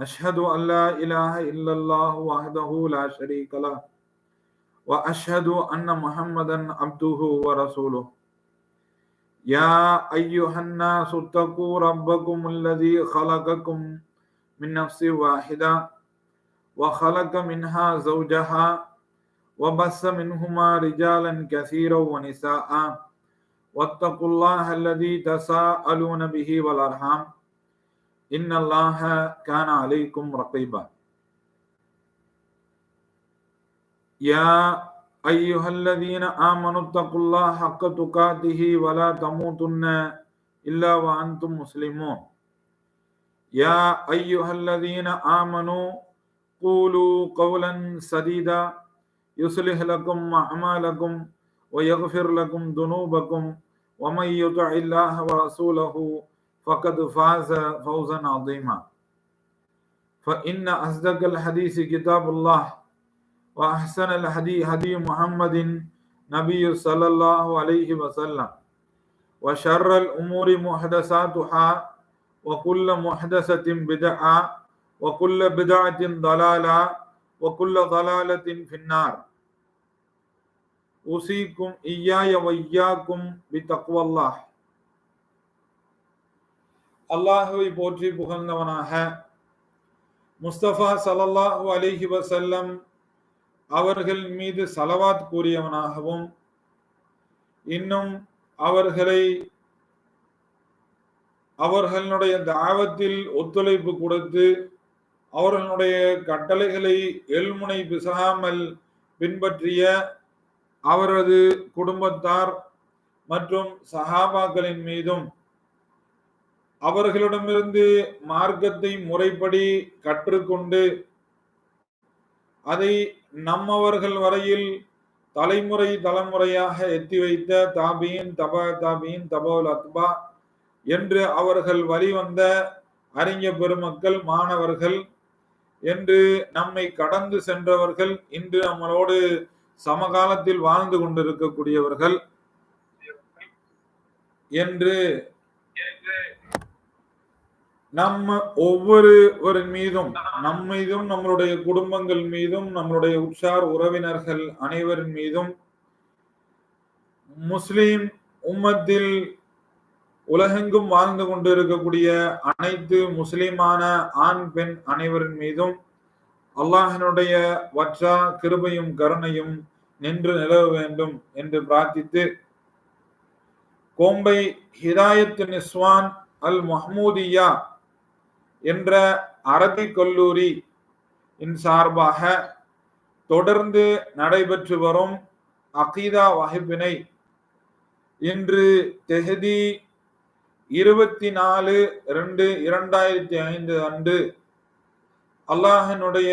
أشهد أن لا إله إلا الله وحده لا شريك له وأشهد أن محمدا عبده ورسوله. يا أيها الناس اتقوا ربكم الذي خلقكم من نفس واحدة وخلق منها زوجها وبث منهما رجالا كثيرا ونساء. واتقوا الله الذي تساءلون به والأرحام. إن الله كان عليكم رقيبا. يا أيها الذين آمنوا اتقوا الله حق تقاته ولا تموتن إلا وأنتم مسلمون. يا أيها الذين آمنوا قولوا قولا سديدا. يصلح لكم أعمالكم ويغفر لكم ذنوبكم ومن يطع الله ورسوله فقد فاز فوزا عظيما. فإن أصدق الحديث كتاب الله وأحسن الهدي هدي محمد نبي صلى الله عليه وسلم وشر الأمور محدثاتها وكل محدثة بدعة وكل بدعة ضلالة وكل ضلالة في النار. أوصيكم إياي وإياكم بتقوى الله. அல்லாஹுவை போற்றி புகழ்ந்தவனாக முஸ்தபா சலல்லாஹு அலிஹி வசல்லம் அவர்கள் மீது சலவாத் கூறியவனாகவும் இன்னும் அவர்களை அவர்களுடைய தாவத்தில் ஒத்துழைப்பு கொடுத்து அவர்களுடைய கட்டளைகளை எல்முனை பிசகாமல் பின்பற்றிய அவரது குடும்பத்தார் மற்றும் சஹாபாக்களின் மீதும் அவர்களிடமிருந்து மார்க்கத்தை முறைப்படி கற்றுக்கொண்டு அதை நம்மவர்கள் வரையில் தலைமுறை தலைமுறையாக எத்தி வைத்த தாபியின் தபா தாபியின் தபோல் அத்பா என்று அவர்கள் வழிவந்த அறிஞ பெருமக்கள் மாணவர்கள் என்று நம்மை கடந்து சென்றவர்கள் இன்று நம்மளோடு சமகாலத்தில் வாழ்ந்து கொண்டிருக்கக்கூடியவர்கள் என்று நம்ம ஒவ்வொருவரின் மீதும் நம் மீதும் நம்மளுடைய குடும்பங்கள் மீதும் நம்மளுடைய உற்சார் உறவினர்கள் அனைவரின் மீதும் முஸ்லிம் உம்மத்தில் உலகெங்கும் வாழ்ந்து கொண்டிருக்கக்கூடிய அனைத்து முஸ்லிமான ஆண் பெண் அனைவரின் மீதும் அல்லாஹினுடைய வற்றா கிருபையும் கருணையும் நின்று நிலவ வேண்டும் என்று பிரார்த்தித்து கோம்பை ஹிதாயத்து நிஸ்வான் அல் மஹமூதியா என்ற அரபி கல்லூரி இன் சார்பாக தொடர்ந்து நடைபெற்று வரும் அகீதா வகுப்பினை இன்று தெஹதி இருபத்தி நாலு ரெண்டு இரண்டாயிரத்தி ஐந்து அன்று அல்லாஹனுடைய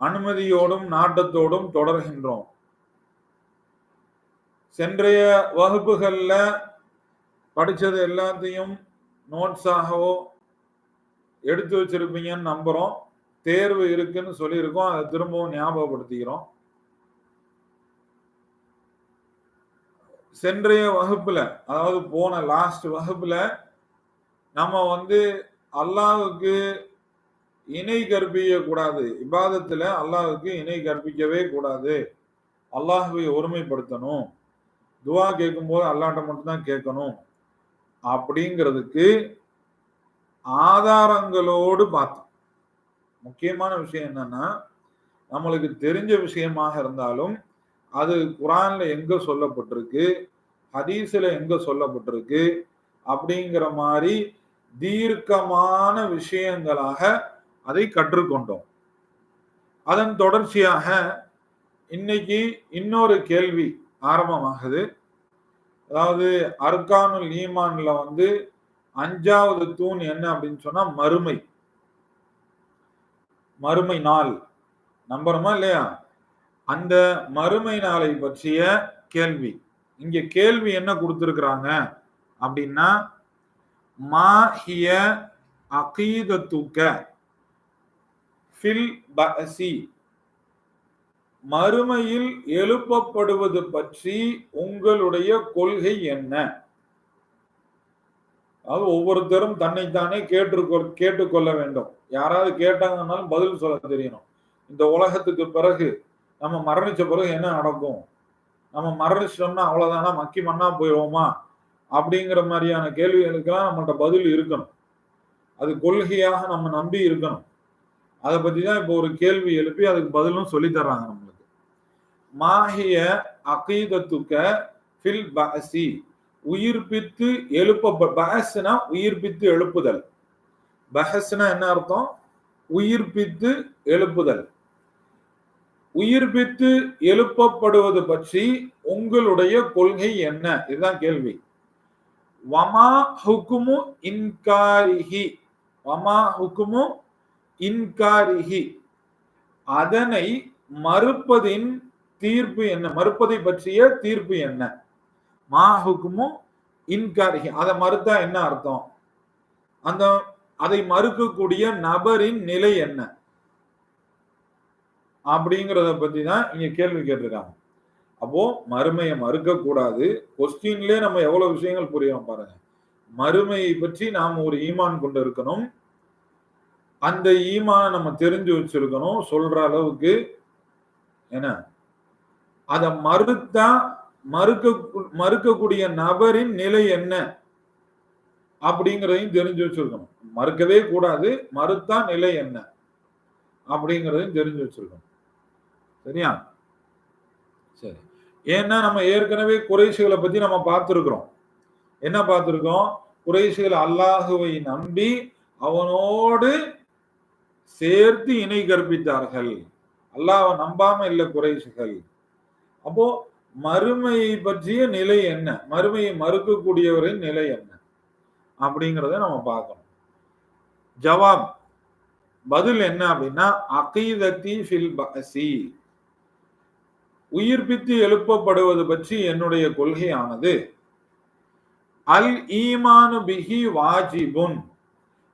அனுமதியோடும் நாட்டத்தோடும் தொடர்கின்றோம். சென்றைய வகுப்புகளில் படித்தது எல்லாத்தையும் நோட்ஸாகவோ எடுத்து வச்சிருப்பீங்கன்னு நம்புறோம். தேர்வு இருக்குன்னு சொல்லியிருக்கோம். அதை திரும்பவும் ஞாபகப்படுத்திக்கிறோம். சென்றைய வகுப்புல அதாவது போன லாஸ்ட் வகுப்புல நம்ம வந்து அல்லாவுக்கு இணை கற்பிக்க கூடாது. இபாதத்துல அல்லாஹுக்கு இணை கற்பிக்கவே கூடாது. அல்லாஹுவை ஒருமைப்படுத்தணும். துவா கேட்கும்போது அல்லாட்ட மட்டும்தான் கேட்கணும். அப்படிங்கிறதுக்கு ஆதாரங்களோடு பார்த்தோம் முக்கியமான விஷயம் என்னன்னா நம்மளுக்கு தெரிஞ்ச விஷயமாக இருந்தாலும் அது குரான்ல எங்க சொல்லப்பட்டிருக்கு ஹதீஸ்ல எங்க சொல்லப்பட்டிருக்கு அப்படிங்கிற மாதிரி தீர்க்கமான விஷயங்களாக அதை கற்றுக்கொண்டோம். அதன் தொடர்ச்சியாக இன்னைக்கு இன்னொரு கேள்வி ஆரம்பமாகுது. அதாவது அர்கானுல் ஈமான்ல வந்து அஞ்சாவது தூண் என்ன அப்படின்னு சொன்னா மறுமை. மறுமை நாள். நம்புறோமா இல்லையா? அந்த மறுமை நாளை பற்றிய கேள்வி. இங்க கேள்வி என்ன கொடுத்திருக்கிறாங்க அப்படின்னா மாஹிய அகீதத்துக்க ஃபில் பசி. மறுமையில் எழுப்பப்படுவது பற்றி உங்களுடைய கொள்கை என்ன? அது ஒவ்வொருத்தரும் தன்னைத்தானே கேட்டுக்கொள் கேட்டுக்கொள்ள வேண்டும். யாராவது கேட்டாங்கன்னாலும் பதில் சொல்ல தெரியணும். இந்த உலகத்துக்கு பிறகு நம்ம மரணிச்ச பிறகு என்ன நடக்கும்? நம்ம மரணிச்சிட்டோம்னா அவ்வளோதானா மக்கி மண்ணா போயிடுவோமா? அப்படிங்கிற மாதிரியான கேள்விகளுக்கெல்லாம் நம்மள்ட்ட பதில் இருக்கணும். அது கொள்கையாக நம்ம நம்பி இருக்கணும். அதை பற்றி தான் இப்போ ஒரு கேள்வி எழுப்பி அதுக்கு பதிலும் சொல்லி தர்றாங்க நம்மளுக்கு. மாஹிய அகீதத்துக்க ஃபில் பசி. உயிர்ப்பித்து எழுப்ப பஹஸ்னா உயிர்ப்பித்து எழுப்புதல். பஹஸ்னா என்ன அர்த்தம்? உயிர்ப்பித்து எழுப்புதல். உயிர்ப்பித்து எழுப்பப்படுவது பற்றி உங்களுடைய கொள்கை என்ன? இதுதான் கேள்வி. வமா ஹுக்குமு இன்காரிஹி. வமா ஹுக்குமு இன்காரிஹி. அதனை மறுப்பதின் தீர்ப்பு என்ன? மறுப்பதை பற்றிய தீர்ப்பு என்ன? மா ஹுக்குமும் இன்காரிகி. அதை மறுத்தா என்ன அர்த்தம்? அந்த அதை மறுக்கக்கூடிய நபரின் நிலை என்ன? அப்படிங்கிறத பத்தி தான் இங்க கேள்வி கேட்டிருக்காங்க. அப்போ மறுமையை மறுக்க கூடாது கொஸ்டின்லயே நம்ம எவ்வளவு விஷயங்கள் புரியும் பாருங்க. மறுமையை பற்றி நாம் ஒரு ஈமான் கொண்டு இருக்கணும். அந்த ஈமான் நம்ம தெரிஞ்சு வச்சிருக்கணும். சொல்ற அளவுக்கு என்ன? அதை மறுத்தா மறுக்க மறுக்கக்கூடிய நபரின் நிலை என்ன? அப்படிங்கிறதையும் தெரிஞ்சு வச்சிருக்கணும். மறுக்கவே கூடாது மறுத்தா நிலை என்ன? அப்படிங்கிறதையும் தெரிஞ்சு வச்சிருக்கணும். சரியா? சரி. ஏன்னா நம்ம ஏற்கனவே குறைசுகளை பத்தி நம்ம பார்த்துருக்கிறோம். என்ன பார்த்துருக்கோம்? குறைசுகள் அல்லாஹுவை நம்பி அவனோடு சேர்த்து இணை கற்பித்தார்கள். அல்லாஹ நம்பாம இல்லை குறைசுகள் அப்போ மறுமையை பற்றிய நிலை என்ன? மறுமையை மறுக்கக்கூடியவரின் நிலை என்ன? அப்படிங்கிறத நம்ம பார்க்கணும். ஜவாப் பதில் என்ன அப்படின்னா அகீதத்தி ஃபில் பசி உயிர்ப்பித்து எழுப்பப்படுவது பற்றி என்னுடைய கொள்கையானது. அல் ஈமானு பிஹி வாஜிபுன்.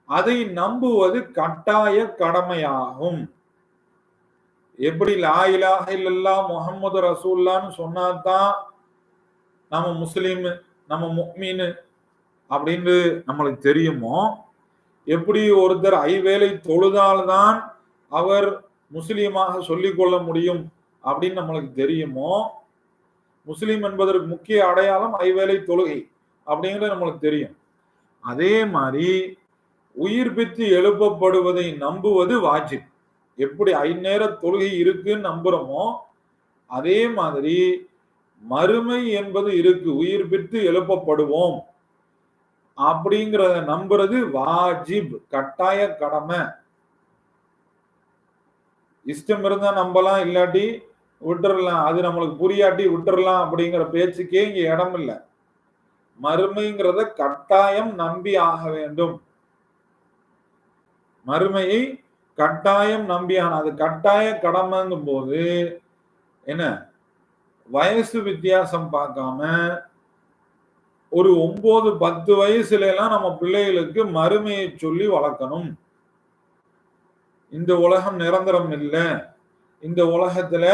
அதை நம்புவது கட்டாய கடமையாகும். எப்படி லாயிலாக இல்லல்லா முகமது ரசூல்லான்னு சொன்னாதான் நம்ம முஸ்லீம் நம்ம முக்மீனு அப்படின்னு நம்மளுக்கு தெரியுமோ? எப்படி ஒருத்தர் ஐவேளை தொழுதால்தான் அவர் முஸ்லீமாக சொல்லிக் கொள்ள முடியும் அப்படின்னு நம்மளுக்கு தெரியுமோ? முஸ்லீம் என்பதற்கு முக்கிய அடையாளம் ஐவேளை தொழுகை அப்படிங்கிறது நம்மளுக்கு தெரியும். அதே மாதிரி உயிர் பித்து எழுப்பப்படுவதை நம்புவது வாஜிப். எப்படி ஐநேர தொழுகை இருக்குன்னு நம்புறோமோ அதே மாதிரி மறுமை என்பது இருக்கு உயிர் பித்து எழுப்பப்படுவோம். அப்படிங்கிறத நம்புறது வாஜிப் கட்டாய கடமை. இஷ்டம் இருந்தா நம்பலாம் இல்லாட்டி விட்டுறலாம். அது நம்மளுக்கு புரியாட்டி விட்டுறலாம் அப்படிங்கிற பேச்சுக்கே இங்க இடம் இல்லை. மறுமைங்கிறத கட்டாயம் நம்பி ஆக வேண்டும். மறுமையை கட்டாயம் நம்பியான அது கட்டாய கடமைங்கும் போது என்ன? வயசு வித்தியாசம் பார்க்காம ஒரு ஒன்பது பத்து வயசுல எல்லாம் நம்ம பிள்ளைகளுக்கு மறுமையை சொல்லி வளர்க்கணும். இந்த உலகம் நிரந்தரம் இல்லை. இந்த உலகத்துல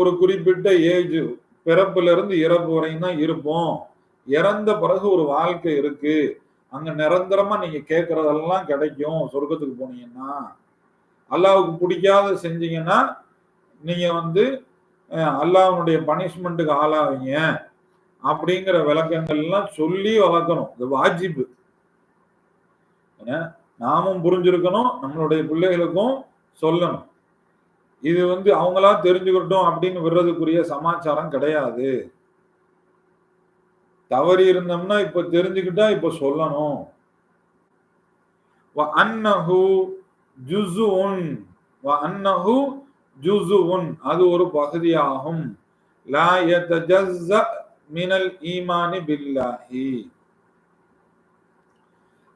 ஒரு குறிப்பிட்ட ஏஜ் பிறப்புல இருந்து இறப்பு வரையும் தான் இருப்போம். இறந்த பிறகு ஒரு வாழ்க்கை இருக்கு. அங்க நிரந்தரமா நீங்க கேட்கறதெல்லாம் கிடைக்கும். சொர்க்கத்துக்கு போனீங்கன்னா அல்லாவுக்கு பிடிக்காத செஞ்சீங்கன்னா நீங்க வந்து அல்லாவுடைய பனிஷ்மெண்ட்டுக்கு ஆளாவீங்க. அப்படிங்கிற விளக்கங்கள்லாம் சொல்லி வளர்க்கணும். இது வாஜிப்பு நாமும் புரிஞ்சிருக்கணும் நம்மளுடைய பிள்ளைகளுக்கும் சொல்லணும். இது வந்து அவங்களா தெரிஞ்சுக்கிட்டோம் அப்படின்னு விடுறதுக்குரிய சமாச்சாரம் கிடையாது. தவறி இருந்தோம்னா இப்ப தெரிஞ்சுக்கிட்டா இப்ப சொல்லணும். அன்னஹு ஜுசுன் அன்னஹு ஜுசுன் அது ஒரு பகுதியாகும். லா யதஜஸ்ஸ மினல் ஈமானி பில்லாஹி.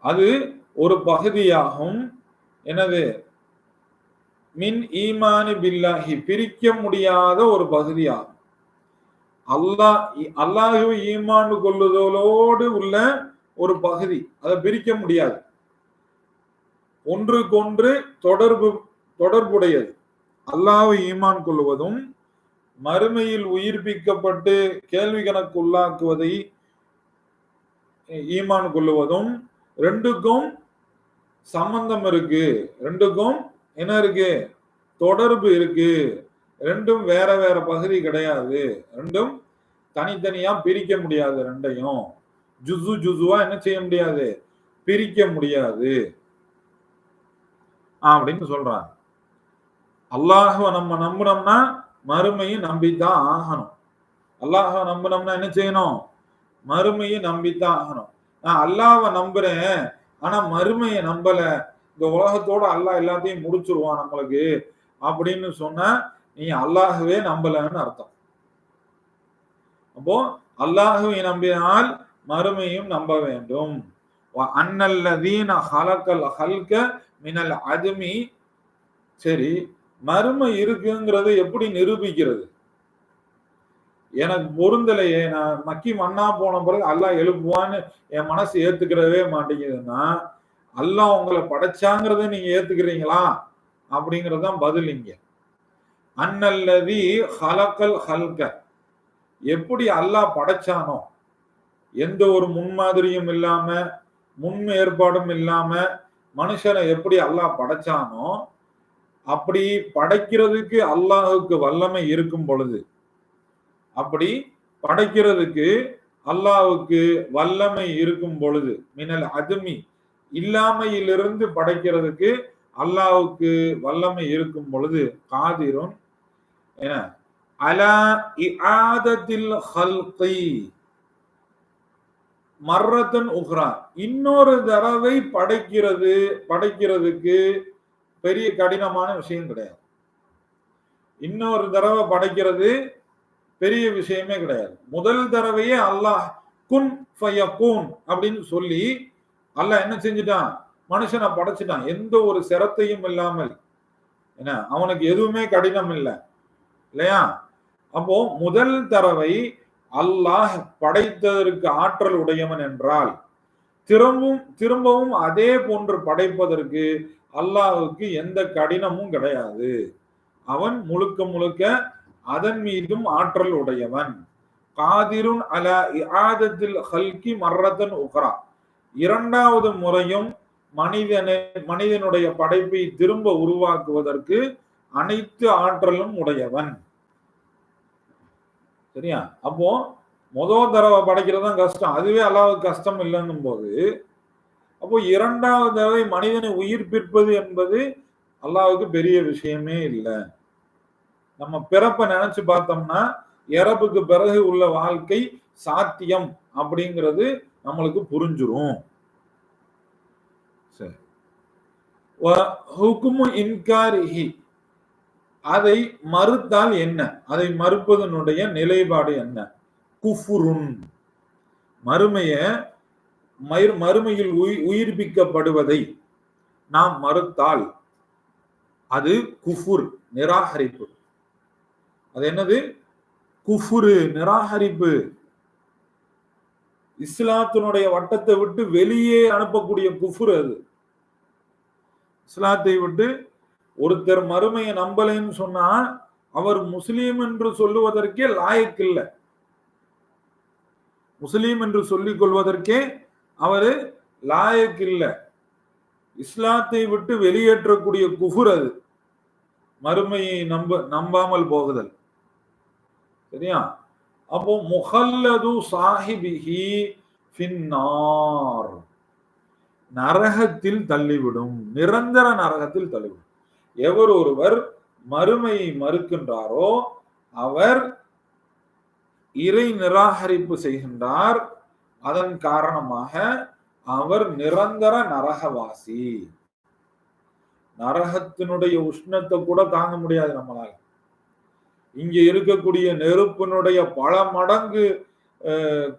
அது ஒரு பகுதியாகும். எனது மின் ஈமானி பில்லாஹி பிரிக்க முடியாத ஒரு பகுதியாகும். அல்லாஹ் அல்லாஹுவை ஈமான் கொள்ளுதலோடு உள்ள ஒரு பகுதி. அதை பிரிக்க முடியாது. ஒன்றுக்கொன்று தொடர்பு தொடர்புடையது. அல்லாஹ்வை ஈமான் கொள்வதும் மறுமையில் உயிர்ப்பிக்கப்பட்டு கேள்வி கணக்கு உள்ளாக்குவதை ஈமான் கொள்ளுவதும் ரெண்டுக்கும் சம்பந்தம் இருக்கு. ரெண்டுக்கும் என்ன இருக்கு? தொடர்பு இருக்கு. ரெண்டும் வேற வேற பகுதி கிடையாது. ரெண்டும் தனித்தனியா பிரிக்க முடியாது ரெண்டையும். ஜுசு ஜுசுவா என்ன செய்ய முடியாது? பிரிக்க முடியாது. அப்படின்னு சொல்றாங்க. அல்லாஹுவ நம்ம நம்பினோம்னா மறுமையை நம்பித்தான் ஆகணும். அல்லாஹ நம்பினோம்னா என்ன செய்யணும்? மறுமையை நம்பித்தான் ஆகணும். நான் அல்லாவை நம்புறேன் ஆனா மறுமையை நம்பல. இந்த உலகத்தோட அல்லாஹ் எல்லாத்தையும் முடிச்சிருவான் நம்மளுக்கு அப்படின்னு சொன்னா நீ அல்லாஹுவே நம்பலன்னு அர்த்தம். அப்போ அல்லாஹுவை நம்பினால் மறுமையும் நம்ப வேண்டும். அன்னல்லதீன ஹலக்கல் ஹல்க மினல் அதுமி சரி மறுமை இருக்குங்கிறது எப்படி நிரூபிக்கிறது? எனக்கு பொருந்தலையே நான் மக்கி மண்ணா போன பிறகு அல்லாஹ் எழுப்புவான்னு என் மனசு ஏத்துக்கிறவே மாட்டேங்குதுன்னா அல்லாஹ் உங்களை படைச்சாங்கிறத நீங்க ஏத்துக்கிறீங்களா? அப்படிங்கறதுதான் பதில் இங்க. அன்னல்லதி ஹலக்கல் ஹல்க. எப்படி அல்லாஹ் படைச்சானோ எந்த ஒரு முன்மாதிரியும் இல்லாம முன் ஏற்பாடும் இல்லாம மனுஷனை எப்படி அல்லாஹ் படைச்சானோ அப்படி படைக்கிறதுக்கு அல்லாஹுக்கு வல்லமை இருக்கும் பொழுது அப்படி படைக்கிறதுக்கு அல்லாஹுக்கு வல்லமை இருக்கும் பொழுது மினல் அதுமி இல்லாமையிலிருந்து படைக்கிறதுக்கு அல்லாஹுக்கு வல்லமை இருக்கும் பொழுது காதிரும் என்ன அலா இஆதத்தில் ஹல்கை. மர்ரத்தன் உஹ்ரா இன்னொரு தடவை படைக்கிறது படைக்கிறதுக்கு பெரிய கடினமான விஷயம் கிடையாது. இன்னொரு தடவை படைக்கிறது பெரிய விஷயமே கிடையாது. முதல் தடவையே அல்லாஹ் குன் ஃபயக்கூன் அப்படின்னு சொல்லி அல்லாஹ் என்ன செஞ்சுட்டான்? மனுஷனை படைச்சிட்டான். எந்த ஒரு சிரத்தையும் இல்லாமல். என்ன அவனுக்கு எதுவுமே கடினம் இல்லை. இல்லையா? அப்போ முதல் தடவை அல்லாஹ் படைத்ததற்கு ஆற்றல் உடையவன் என்றால் திரும்பவும் திரும்பவும் அதே போன்று படைப்பதற்கு அல்லாஹுக்கு எந்த கடினமும் கிடையாது. அவன் முழுக்க முழுக்க அதன் மீதும் ஆற்றல் உடையவன். காதிருன் அல ஆதத்தில் ஹல்கி மர்ரத்தன் உக்ரா. இரண்டாவது முறையும் மனிதனை மனிதனுடைய படைப்பை திரும்ப உருவாக்குவதற்கு அனைத்து ஆற்றலும் உடையவன். சரியா? அப்போ முதல் தடவை படைக்கிறது தான் கஷ்டம். அதுவே அல்லாவுக்கு கஷ்டம் இல்லைன்னும் போது அப்போ இரண்டாவது தடவை மனிதனை உயிர்ப்பிப்பது என்பது அல்லாவுக்கு பெரிய விஷயமே இல்லை. நம்ம பிறப்பை நினைச்சு பார்த்தோம்னா இறப்புக்கு பிறகு உள்ள வாழ்க்கை சாத்தியம் அப்படிங்கிறது நம்மளுக்கு புரிஞ்சிரும். சரி. ஹுக்குமு இன்காரிஹி. அதை மறுத்தால் என்ன? அதை மறுப்பதனுடைய நிலைப்பாடு என்ன? குஃபுருன். மறுமைய மறுமையில் உயிர்ப்பிக்கப்படுவதை நாம் மறுத்தால் அது குஃபுர் நிராகரிப்பு. அது என்னது? குஃபுரு நிராகரிப்பு. இஸ்லாத்தினுடைய வட்டத்தை விட்டு வெளியே அனுப்பக்கூடிய குஃபுர் அது. இஸ்லாத்தை விட்டு ஒருத்தர் மறுமையை நம்பலைன்னு சொன்னா அவர் முஸ்லீம் என்று சொல்லுவதற்கே லாயக்கு இல்லை. முஸ்லீம் என்று சொல்லிக் கொள்வதற்கே அவரு லாயக்கு இல்லை. இஸ்லாத்தை விட்டு வெளியேற்றக்கூடிய குஃபுர் அது. மறுமையை நம்ப நம்பாமல் போகுதல். சரியா? அப்போ முஹல்லது சாஹிபிஹி ஃபின்னார். நரகத்தில் தள்ளிவிடும். நிரந்தர நரகத்தில் தள்ளிவிடும். எவர் ஒருவர் மறுமையை மறுக்கின்றாரோ அவர் இறை நிராகரிப்பு செய்கின்றார். அதன் காரணமாக அவர் நிரந்தர நரகவாசி. நரகத்தினுடைய உஷ்ணத்தை கூட தாங்க முடியாது நம்மளால. இங்க இருக்கக்கூடிய நெருப்பினுடைய பல மடங்கு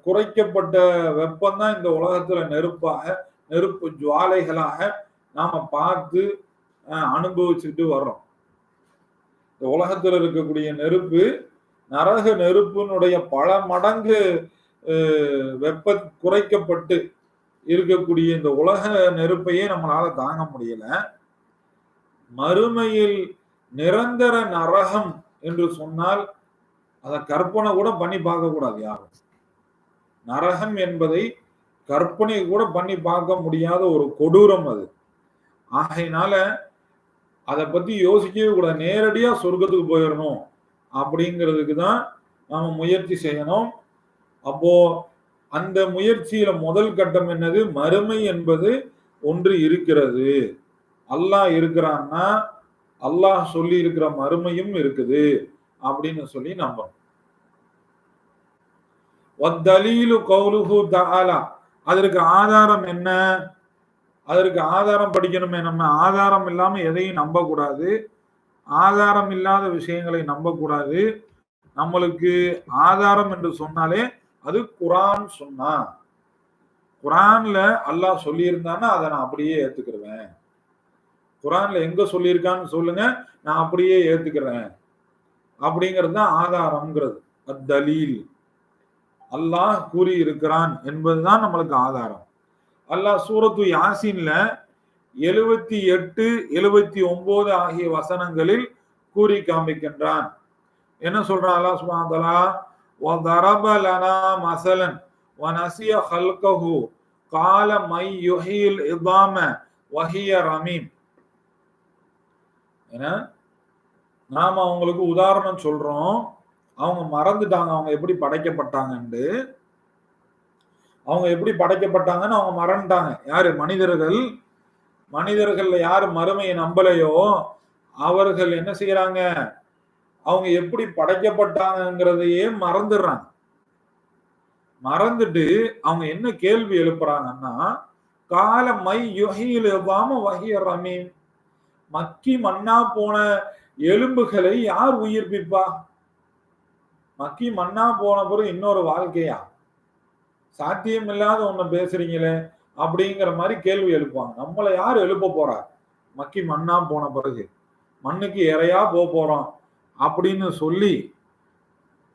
குறைக்கப்பட்ட வெப்பம் தான் இந்த உலகத்துல நெருப்பாக நெருப்பு ஜுவாலைகளாக நாம பார்த்து அனுபவிச்சுட்டு வர்றோம். இந்த உலகத்தில் இருக்கக்கூடிய நெருப்பு நரக நெருப்பினுடைய பல மடங்கு வெப்ப குறைக்கப்பட்டு இருக்கக்கூடிய இந்த உலக நெருப்பையே நம்மளால தாங்க முடியல. மறுமையில் நிரந்தர நரகம் என்று சொன்னால் அதை கற்பனை கூட பண்ணி பார்க்க கூடாது யாரும். நரகம் என்பதை கற்பனை கூட பண்ணி பார்க்க முடியாத ஒரு கொடூரம் அது. ஆகையினால அதை பத்தி யோசிக்கவே கூடாது. நேரடியா சொர்க்கத்துக்கு போயிடணும் அப்படிங்கிறதுக்கு தான் நாம முயற்சி செய்யணும். அப்போ அந்த முயற்சியில முதல் கட்டம் என்னது? மறுமை என்பது ஒன்று இருக்கிறது. அல்லாஹ் இருக்கிறான்னா அல்லாஹ் சொல்லி இருக்கிற மறுமையும் இருக்குது அப்படின்னு சொல்லி நம்பணும் கௌலுஹு தாலா அதற்கு ஆதாரம் என்ன? அதற்கு ஆதாரம் படிக்கணுமே. நம்ம ஆதாரம் இல்லாமல் எதையும் நம்பக்கூடாது. ஆதாரம் இல்லாத விஷயங்களை நம்பக்கூடாது. நம்மளுக்கு ஆதாரம் என்று சொன்னாலே அது குரான் சொன்னா. குரான்ல அல்லாஹ் சொல்லியிருந்தான்னா அதை நான் அப்படியே ஏத்துக்கிடுவேன் குரான்ல எங்க சொல்லியிருக்கான்னு சொல்லுங்க நான் அப்படியே ஏத்துக்கிறேன் அப்படிங்கிறது தான் ஆதாரம்ங்கிறது. அத்தலீல். அல்லாஹ் கூறி இருக்கிறான் என்பதுதான் நம்மளுக்கு ஆதாரம். அல்லாஹ் சூரத்து யாசின்ல எழுபத்தி எட்டு எழுபத்தி ஒன்பது ஆகிய வசனங்களில் கூறி காமிக்கின்றான் என்ன சொல்றான் அல்லாஹ் சுபாந்தலா وضرب لنا مثلا ونسي خلقه قال من يحيي العظام وهي رميم ஏன்னா நாம அவங்களுக்கு உதாரணம் சொல்றோம் அவங்க மறந்துட்டாங்க அவங்க எப்படி படைக்கப்பட்டாங்கன்னு அவங்க எப்படி படைக்கப்பட்டாங்கன்னு அவங்க மறந்துட்டாங்க. யாரு? மனிதர்கள். மனிதர்கள்ல யாரு மறுமையை நம்பலையோ அவர்கள் என்ன செய்யறாங்க? அவங்க எப்படி படைக்கப்பட்டாங்கிறதையே மறந்துடுறாங்க. மறந்துட்டு அவங்க என்ன கேள்வி எழுப்புறாங்கன்னா கால மை யுகையில் எவ்வாம வகிய ரமீம். மக்கி மண்ணா போன எலும்புகளை யார் உயிர்ப்பிப்பா? மக்கி மண்ணா போன பிறகு இன்னொரு வாழ்க்கையா? சாத்தியம் இல்லாத ஒண்ணு பேசுறீங்களே அப்படிங்கிற மாதிரி கேள்வி எழுப்புவாங்க. நம்மளை யார் எழுப்ப போறா? மக்கி மண்ணா போன பிறகு. மண்ணுக்கு இறையா போக போறோம் அப்படின்னு சொல்லி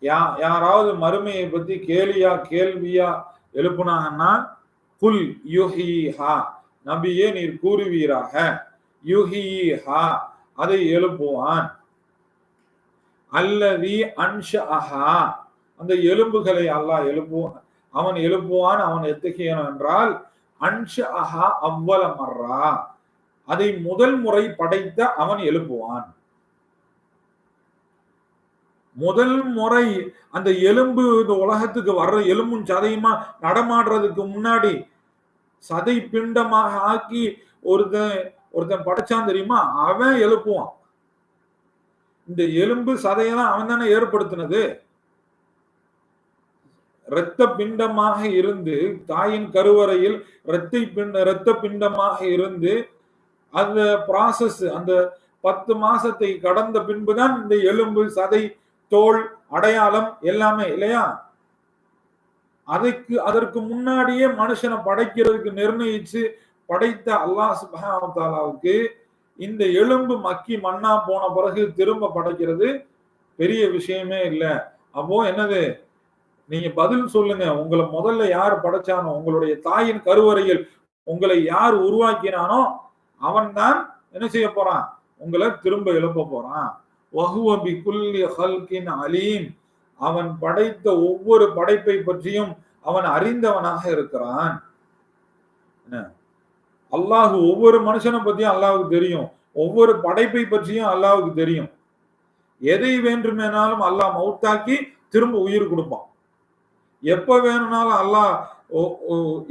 யா யாராவது மறுமையை பத்தி கேலியா கேள்வியா எழுப்புனாங்கன்னா குல் யுஹி ஹா நபியே நீர் கூறுவீராக. யுஹி ஹா அதை எழுப்புவான். அல்லதி அன்ஷ அஹா அந்த எலும்புகளை அல்லாஹ் எழுப்புவான். அவன் எழுப்புவான் அவன் எத்தகையன் என்றால் அன்ஷ அஹா அவ்வள மர்ரா. அதை முதல் முறை படைத்த அவன் எழுப்புவான். முதல் முறை அந்த எலும்பு இந்த உலகத்துக்கு வர்ற எலும்பும் சதையுமா நடமாடுறதுக்கு முன்னாடி சதை பிண்டமாக ஆக்கி ஒருத்தன் ஒருத்தன் படைச்சான் தெரியுமா? அவன் எழுப்புவான். இந்த எலும்பு சதையெல்லாம் அவன் தானே ஏற்படுத்தினது? இரத்த பிண்டமாக இருந்து தாயின் கருவறையில் இரத்தை பிண்ட இரத்த பிண்டமாக இருந்து அந்த ப்ராசஸ் அந்த பத்து மாசத்தை கடந்த பின்புதான் இந்த எலும்பு சதை தோல் அடையாளம் எல்லாமே இல்லையா? அதுக்கு அதற்கு முன்னாடியே மனுஷனை படைக்கிறதுக்கு நிர்ணயிச்சு படைத்த அல்லாஹ் சுபாவுக்கு இந்த எலும்பு மக்கி மண்ணா போன பிறகு திரும்ப படைக்கிறது பெரிய விஷயமே இல்லை. அப்போ என்னது? நீங்க பதில் சொல்லுங்க. உங்களை முதல்ல யார் படைச்சானோ உங்களுடைய தாயின் கருவறையில் உங்களை யார் உருவாக்கினானோ அவன் தான் என்ன செய்ய போறான்? உங்களை திரும்ப எழுப்ப போறான். வகுவபி குல்லி ஹல்கின் அலீம். அவன் படைத்த ஒவ்வொரு படைப்பை பற்றியும் அவன் அறிந்தவனாக இருக்கிறான். அல்லாஹு ஒவ்வொரு மனுஷனை பத்தியும் அல்லாவுக்கு தெரியும். ஒவ்வொரு படைப்பை பற்றியும் அல்லாவுக்கு தெரியும். எதை வேண்டுமேனாலும் அல்லாஹ் மவுத்தாக்கி திரும்ப உயிர் கொடுப்பான். எப்ப வேணும்னாலும் அல்லாஹ்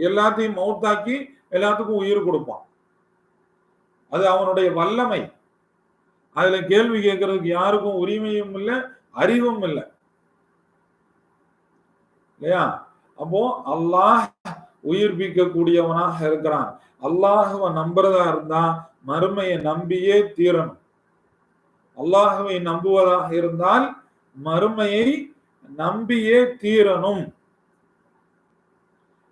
எல்லாத்தையும் மவுத்தாக்கி எல்லாத்துக்கும் உயிர் கொடுப்பான். அது அவனுடைய வல்லமை. அதுல கேள்வி கேட்கறதுக்கு யாருக்கும் உரிமையும் இல்லை அறிவும் இல்லை. இல்லையா? அப்போ அல்லாஹ் உயிர்ப்பிக்க கூடியவனாக இருக்கிறான். அல்லாஹுவை நம்புறதா இருந்தா மறுமையை நம்பியே தீரணும். அல்லாஹுவை நம்புவதாக இருந்தால் மறுமையை நம்பியே தீரணும்.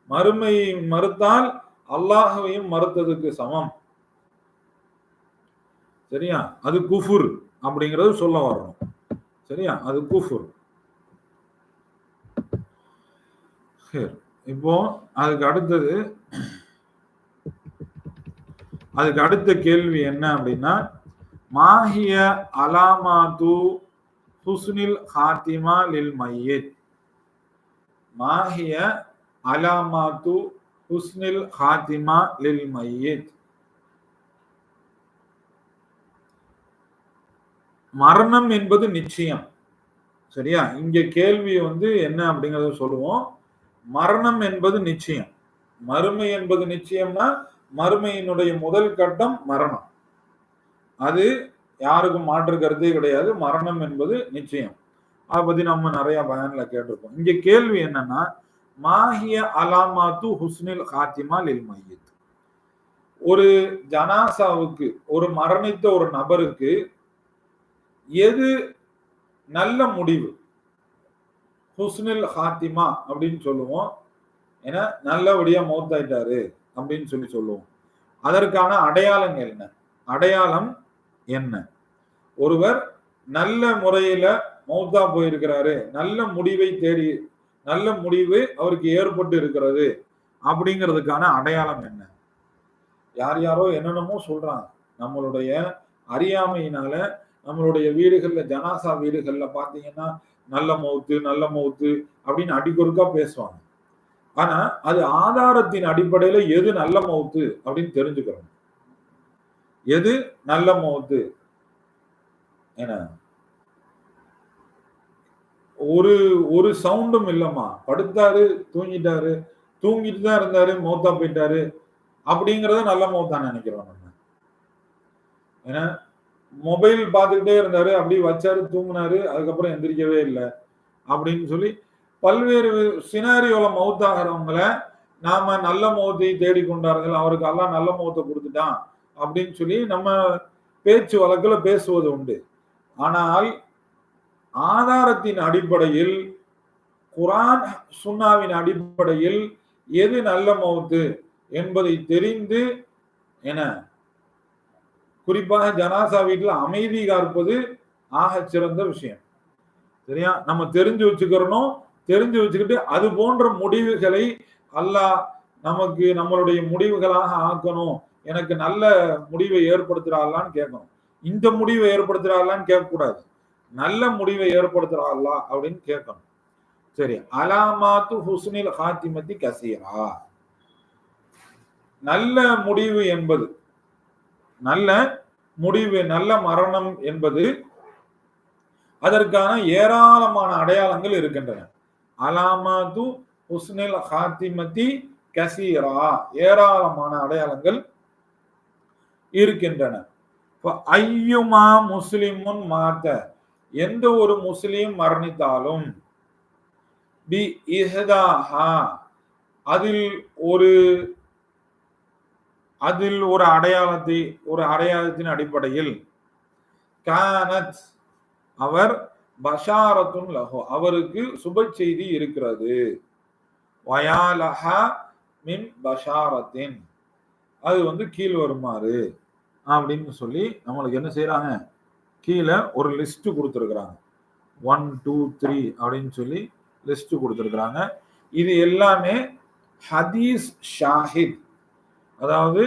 மறுமையை மறுத்தால் அல்லாஹவையும் மறுத்ததுக்கு சமம். சரியா? அது குஃபுர் அப்படிங்கிறது சொல்ல வரணும். சரியா? அது குஃபுர். சரி. இப்போ அதுக்கு அடுத்தது அதுக்கு அடுத்த கேள்வி என்ன அப்படின்னா மாஹிய அலாமாது ஹுஸ்னில் ஹாத்திமா லில் மையத். மாஹிய அலாமாத்து ஹுஸ்னில் ஹாத்திமா லில் மையத். மரணம் என்பது நிச்சயம். சரியா? இங்க கேள்வி வந்து என்ன அப்படிங்கறத சொல்லுவோம். மரணம் என்பது நிச்சயம். மறுமை என்பது நிச்சயம்னா மறுமையினுடைய முதல் கட்டம் மரணம். அது யாருக்கும் மாற்று கருத்தே கிடையாது. மரணம் என்பது நிச்சயம். அதை பத்தி நம்ம நிறைய பயன்ல கேட்டிருப்போம் இங்க கேள்வி என்னன்னா மாஹிய அலாமாத்து ஹுஸ்னில் ஹாத்திமா லில் மையத் ஒரு ஜனாசாவுக்கு ஒரு மரணித்த ஒரு நபருக்கு எது நல்ல முடிவு? ஹுஸ்னில் ஹாத்திமா அப்படின்னு சொல்லுவோம். ஏன்னா நல்லபடியா மௌத்தாயிட்டாரு அப்படின்னு சொல்லி சொல்லுவோம். அதற்கான அடையாளம் என்ன? அடையாளம் என்ன? ஒருவர் நல்ல முறையில மௌத்தா போயிருக்கிறாரு. நல்ல முடிவை தேடி நல்ல முடிவு அவருக்கு ஏற்பட்டு இருக்கிறது அப்படிங்கிறதுக்கான அடையாளம் என்ன? யார் யாரோ என்னென்னமோ சொல்றாங்க. நம்மளுடைய அறியாமையினால நம்மளுடைய வீடுகள்ல ஜனாசா வீடுகள்ல பாத்தீங்கன்னா நல்ல மௌத்து நல்ல மௌத்து அப்படின்னு அடிக்கொருக்கா பேசுவாங்க. ஆனா அது ஆதாரத்தின் அடிப்படையில எது நல்ல மௌத்து அப்படின்னு தெரிஞ்சுக்கிறோம். எது நல்ல மௌத்து என்ன? ஒரு ஒரு சவுண்டும் இல்லம்மா. படுத்தாரு தூங்கிட்டாரு. தூங்கிட்டு தான் இருந்தாரு மௌத்தா போயிட்டாரு. அப்படிங்கிறத நல்ல மௌத்தா நினைக்கிறோம் நம்ம. ஏன்னா மொபைல் பார்த்துக்கிட்டே இருந்தாரு அப்படி வச்சாரு தூங்கினாரு அதுக்கப்புறம் எந்திரிக்கவே இல்லை. அப்படின்னு சொல்லி பல்வேறு சினாரியோல மௌத்தாகிறவங்கள நாம நல்ல மௌத்தை தேடிக்கொண்டார்கள் அவருக்கு எல்லாம் நல்ல மௌத்தை கொடுத்துட்டான். அப்படின்னு சொல்லி நம்ம பேச்சு வழக்கில் பேசுவது உண்டு. ஆனால் ஆதாரத்தின் அடிப்படையில் குரான் சுன்னாவின் அடிப்படையில் எது நல்ல மௌத்து என்பதை தெரிந்து என குறிப்பாக ஜனாசா வீட்டில் அமைதி காப்பது ஆக சிறந்த விஷயம். சரியா? நம்ம தெரிஞ்சு வச்சுக்கிறணும். தெரிஞ்சு வச்சுக்கிட்டு அது போன்ற முடிவுகளை அல்லாஹ் நமக்கு நம்மளுடைய முடிவுகளாக ஆக்கணும். எனக்கு நல்ல முடிவை ஏற்படுத்துறாங்களான்னு கேட்கணும். இந்த முடிவை ஏற்படுத்துறாங்களான்னு கேட்கக்கூடாது. நல்ல முடிவை ஏற்படுத்துறாங்களா அப்படின்னு கேட்கணும். சரி அலாமாத்து ஹுஸ்னில் ஹாத்திமத்தி கசீரா. நல்ல முடிவு என்பது நல்ல முடிவு நல்ல மரணம் என்பது அதற்கான ஏராளமான அடையாளங்கள் இருக்கின்றன. அலாமாது ஹுஸ்னில் ஹாத்திமதி கசீரா ஏராளமான அடையாளங்கள் இருக்கின்றன. ஐயுமா முஸ்லிமுன் மாத்த எந்த ஒரு முஸ்லீம் மரணித்தாலும் பி இஹதாஹா அதில் ஒரு அதில் ஒரு அடையாளத்தை ஒரு அடையாளத்தின் அடிப்படையில் கானத் அவர் பஷாரத்துன் லஹோ அவருக்கு சுப செய்தி இருக்கிறது. வயாலஹா மின் பஷாரத்தின். அது வந்து கீழ் வருமாறு அப்படின்னு சொல்லி நம்மளுக்கு என்ன செய்யறாங்க கீழே ஒரு லிஸ்ட் கொடுத்துருக்குறாங்க. ஒன் டூ த்ரீ அப்படின்னு சொல்லி லிஸ்ட் கொடுத்துருக்குறாங்க. இது எல்லாமே ஹதீஸ் ஷாஹித். அதாவது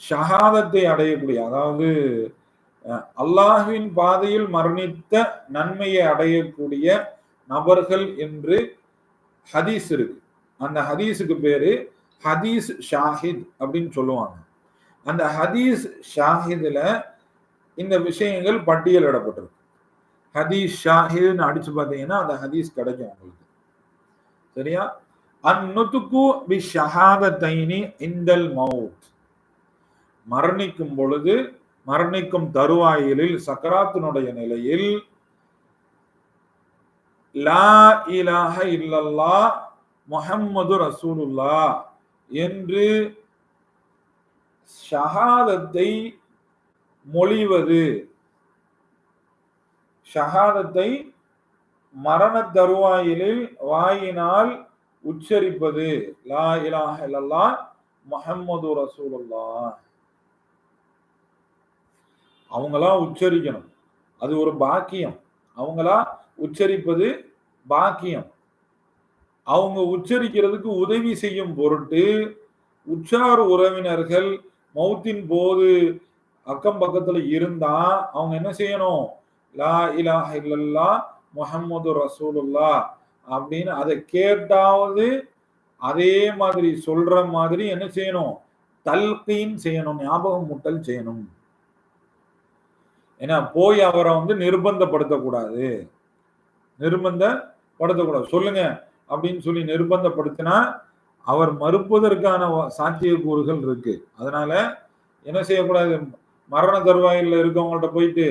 ஷஹாதத்தை அடையக்கூடிய அதாவது அல்லாஹுவின் பாதையில் மரணித்த நன்மையை அடையக்கூடிய நபர்கள் என்று ஹதீஸ் இருக்கு. அந்த ஹதீஸுக்கு பேரு ஹதீஸ் ஷாஹித் அப்படின்னு சொல்லுவாங்க. அந்த ஹதீஸ் ஷாஹிதுல இந்த விஷயங்கள் பட்டியலிடப்பட்டிருக்கு ஹதீஸ் ஷாஹித்னு அடிச்சு பார்த்தீங்கன்னா அந்த ஹதீஸ் கிடைக்கும் உங்களுக்கு. சரியா? அந்நுத்துக்கு பி ஷஹாதத்தைனி இந்தல் மவுத். மரணிக்கும் பொழுது மரணிக்கும் தருவாயிலில் சக்கராத்தினுடைய நிலையில் லா இலாஹ இல்லல்லா முஹம்மது ரசூலுல்லா என்று ஷஹாதத்தை மொழிவது. ஷஹாதத்தை மரண தருவாயிலில் வாயினால் உச்சரிப்பது. லா இலாஹ இல்லல்லா முஹம்மது ரசூலுல்லா அவங்களா உச்சரிக்கணும். அது ஒரு பாக்கியம். அவங்களா உச்சரிப்பது பாக்கியம். அவங்க உச்சரிக்கிறதுக்கு உதவி செய்யும் பொருட்டு உற்றார் உறவினர்கள் மௌத்தின் போது அக்கம் பக்கத்துல இருந்தா அவங்க என்ன செய்யணும்? லா இலா இல்லல்லா முஹம்மது ரசூலுல்லா அப்படின்னு அதை கேட்டாவது அதே மாதிரி சொல்ற மாதிரி என்ன செய்யணும்? தல்கீன் செய்யணும் ஞாபகம் முட்டல் செய்யணும். ஏன்னா போய் அவரை வந்து நிர்பந்தப்படுத்தக்கூடாது. நிர்பந்தப்படுத்தக்கூடாது. சொல்லுங்க அப்படின்னு சொல்லி நிர்பந்தப்படுத்தினா அவர் மறுப்பதற்கான சாத்தியக்கூறுகள் இருக்கு. அதனால என்ன செய்யக்கூடாது? மரண தருவாயில் இருக்கவங்கள்ட்ட போயிட்டு